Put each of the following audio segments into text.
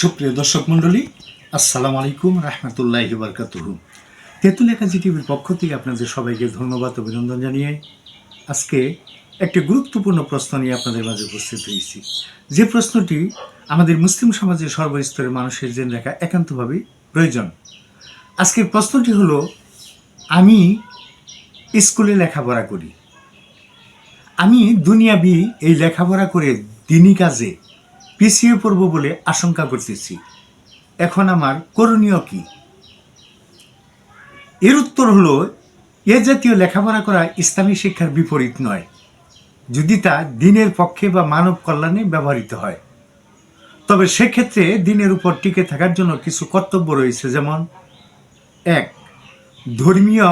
সুপ্রিয় দর্শক মণ্ডলী, আসসালামু আলাইকুম রহমতুল্লাহ বরকাতুহু। তেঁতুল একাজি টিভির পক্ষ থেকে আপনাদের সবাইকে ধন্যবাদ, অভিনন্দন জানিয়ে আজকে একটি গুরুত্বপূর্ণ প্রশ্ন নিয়ে আপনাদের মাঝে উপস্থিত হয়েছি। যে প্রশ্নটি আমাদের মুসলিম সমাজের সর্বস্তরের মানুষের জেনে রাখা একান্তভাবেই প্রয়োজন। আজকের প্রশ্নটি হলো, আমি স্কুলে লেখাপড়া করি। আমি দুনিয়াবি এই লেখাপড়া করে দিনই কাজে পিছিয়ে পড়ব বলে আশঙ্কা করতেছি। এখন আমার করণীয় কি? এর উত্তর হলো, এ জাতীয় লেখাপড়া করা ইসলামী শিক্ষার বিপরীত নয়, যদি তা দিনের পক্ষে বা মানব কল্যাণে ব্যবহৃত হয়। তবে সেক্ষেত্রে দিনের উপর টিকে থাকার জন্য কিছু কর্তব্য রয়েছে, যেমন, এক, ধর্মীয়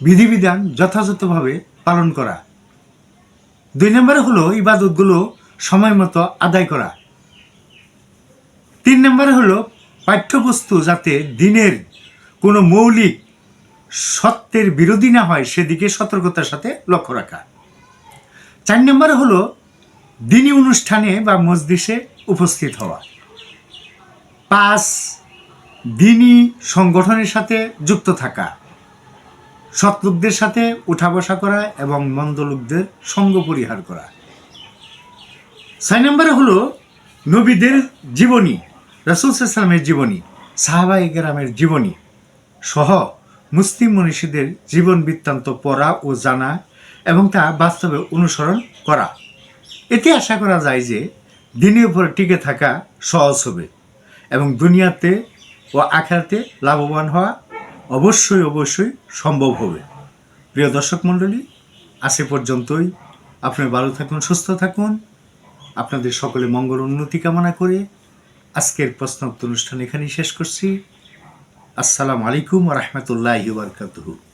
বিধিবিধান যথাযথভাবে পালন করা। দুই নম্বরে হলো, ইবাদতগুলো সময় মতো আদায় করা। তিন নম্বরে হলো পাঠ্যবস্তু যাতে দিনের কোনো মৌলিক সত্যের বিরোধী না হয়, সেদিকে সতর্কতার সাথে লক্ষ্য রাখা। চার নম্বরে হলো দিনী অনুষ্ঠানে বা মসজিষে উপস্থিত হওয়া। পাঁচ, দিনী সংগঠনের সাথে যুক্ত থাকা। সৎ লোকদের সাথে উঠা বসা করা এবং মন্দ লোকদের সঙ্গ পরিহার করা। ছয় নম্বরে হলো নবীদের জীবনী। রসুল সাল্লামের জীবনী সাহাবাই গ্রামের জীবনী সহ মুসলিম মনীষীদের জীবন বৃত্তান্ত পড়া ও জানা এবং তা বাস্তবে অনুসরণ করা। এতে আশা করা যায় যে দিনের উপরে টিকে থাকা সহজ হবে এবং দুনিয়াতে ও আখেরাতে লাভবান হওয়া অবশ্যই অবশ্যই সম্ভব হবে। প্রিয় দর্শক মণ্ডলী এ পর্যন্তই। আপনি ভালো থাকুন, সুস্থ থাকুন। আপনাদের সকলে মঙ্গল উন্নতি কামনা করে আজকের প্রশ্নোত্তর অনুষ্ঠান এখানেই শেষ করছি। আসসালামু আলাইকুম রহমতুল্লাহ বারকাতুহু।